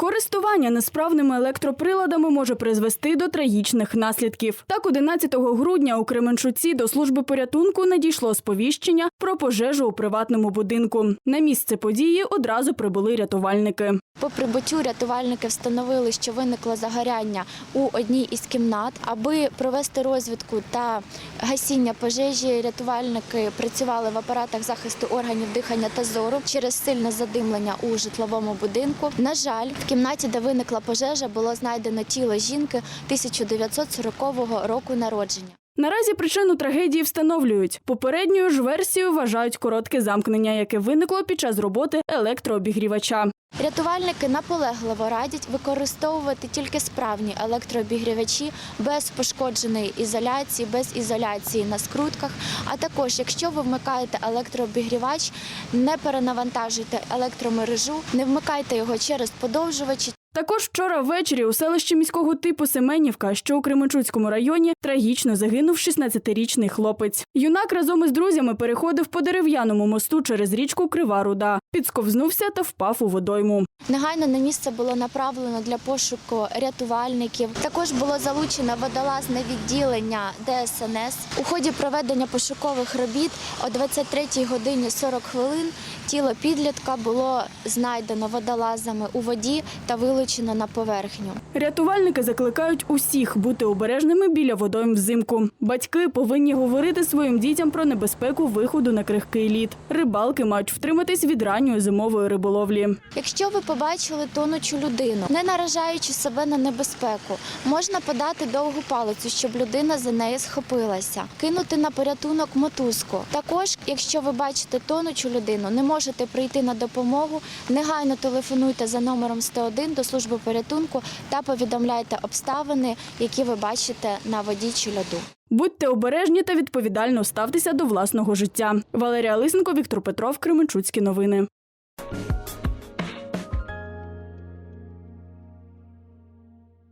Користування несправними електроприладами може призвести до трагічних наслідків. Так, 11 грудня у Кременчуці до служби порятунку надійшло сповіщення про пожежу у приватному будинку. На місце події одразу прибули рятувальники. По прибуттю рятувальники встановили, що виникло загоряння у одній із кімнат. Аби провести розвідку та гасіння пожежі, рятувальники працювали в апаратах захисту органів дихання та зору через сильне задимлення у житловому будинку. На жаль, кімнаті, де виникла пожежа, було знайдено тіло жінки 1940 року народження. Наразі причину трагедії встановлюють. Попередньою ж версією вважають коротке замкнення, яке виникло під час роботи електрообігрівача. Рятувальники наполегливо радять використовувати тільки справні електрообігрівачі без пошкодженої ізоляції, без ізоляції на скрутках. А також, якщо ви вмикаєте електрообігрівач, не перенавантажуйте електромережу, не вмикайте його через подовжувачі. Також вчора ввечері у селищі міського типу Семенівка, що у Кременчуцькому районі, трагічно загинув 16-річний хлопець. Юнак разом із друзями переходив по дерев'яному мосту через річку Крива Руда, підсковзнувся та впав у водойму. Негайно на місце було направлено для пошуку рятувальників. Також було залучено водолазне відділення ДСНС. У ході проведення пошукових робіт о 23 годині 40 хвилин тіло підлітка було знайдено водолазами у воді та вилучено на поверхню. Рятувальники закликають усіх бути обережними біля водойм взимку. Батьки повинні говорити своїм дітям про небезпеку виходу на крихкий лід. Рибалки мають втриматись від ранньої зимової риболовлі. Якщо ви побачили тонучу людину, не наражаючи себе на небезпеку, можна подати довгу палицю, щоб людина за неї схопилася, кинути на порятунок мотузку. Також, якщо ви бачите тонучу людину, не можете прийти на допомогу, негайно телефонуйте за номером 101 до служби порятунку та повідомляйте обставини, які ви бачите на воді чи льоду. Будьте обережні та відповідально ставтеся до власного життя. Валерія Лисенко, Віктор Петров, Кременчуцькі новини.